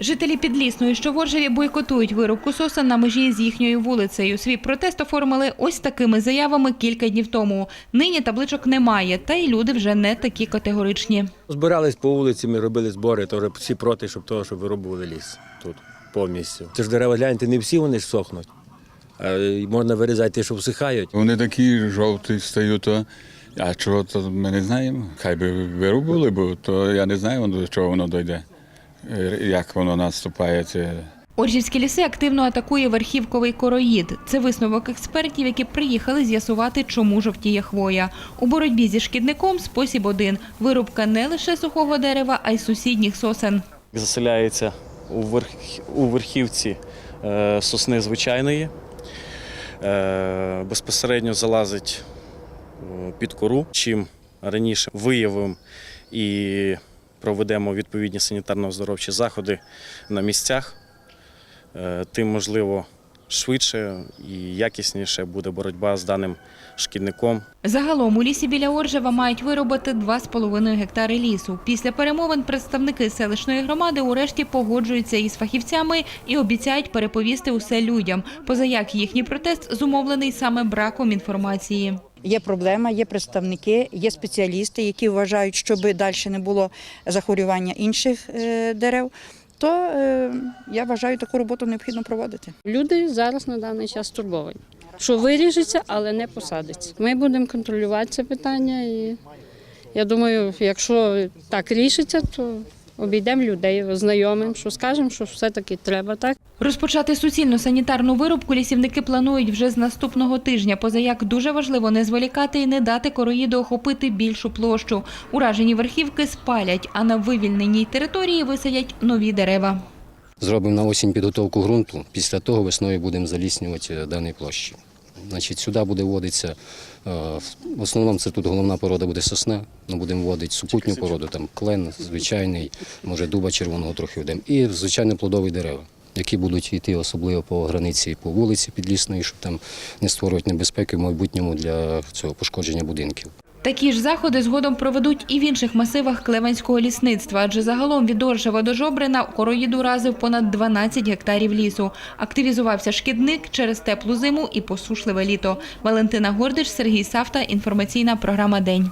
Жителі Підлісної, що в Оржеві бойкотують вирубку сосен на межі з їхньою вулицею. Свій протест оформили ось такими заявами кілька днів тому. Нині табличок немає, та й люди вже не такі категоричні. Збирались по вулиці, ми робили збори, то всі проти, щоб того, щоб вирубували ліс тут повністю. Це ж дерева гляньте, не всі вони ж сохнуть. А можна вирізати ті, що всихають. Вони такі жовті стають, а чого то ми не знаємо. Хай би вирубили, бо то я не знаю, до чого воно дойде, як воно наступає. Це Оржівські ліси активно атакує верхівковий короїд. Це висновок експертів, які приїхали з'ясувати, чому жовтіє хвоя. У боротьбі зі шкідником спосіб один – вирубка не лише сухого дерева, а й сусідніх сосен. заселяється у, верх, у верхівці е, сосни звичайної, е, безпосередньо залазить е, під кору. Чим раніше виявимо і проведемо відповідні санітарно-оздоровчі заходи на місцях, е, тим можливо швидше і якісніше буде боротьба з даним шкідником. Загалом у лісі біля Оржева мають виробити 2,5 гектари лісу. Після перемовин представники селищної громади урешті погоджуються із фахівцями і обіцяють переповісти усе людям. Позаяк їхній протест зумовлений саме браком інформації. Є проблема, є представники, є спеціалісти, які вважають, щоб далі не було захворювання інших е, дерев. То е, я вважаю, таку роботу необхідно проводити. Люди зараз на даний час турбовані. Що виріжеться, але не посадиться. Ми будемо контролювати це питання і я думаю, якщо так рішиться, то обійдемо людей, знайомим, що скажемо, що все-таки треба так. Розпочати суцільну санітарну вирубку лісівники планують вже з наступного тижня. Позаяк дуже важливо не зволікати і не дати короїду охопити більшу площу. Уражені верхівки спалять, а на вивільненій території висадять нові дерева. Зробимо на осінь підготовку ґрунту. Після того весною будемо заліснювати е, дані площі. Значить, сюди буде вводитися, е, в основному це тут головна порода буде сосна, ми будемо вводити супутню породу, там клен, звичайний, може дуба червоного трохи вдемо, і звичайно плодові дерева, які будуть йти особливо по границі по вулиці Підлісної, щоб там не створювати небезпеки в майбутньому для цього пошкодження будинків. Такі ж заходи згодом проведуть і в інших масивах Клевенського лісництва, адже загалом від Оржева до Жобрина короїд уразив понад 12 гектарів лісу. Активізувався шкідник через теплу зиму і посушливе літо. Валентина Гордич, Сергій Савта. Інформаційна програма День.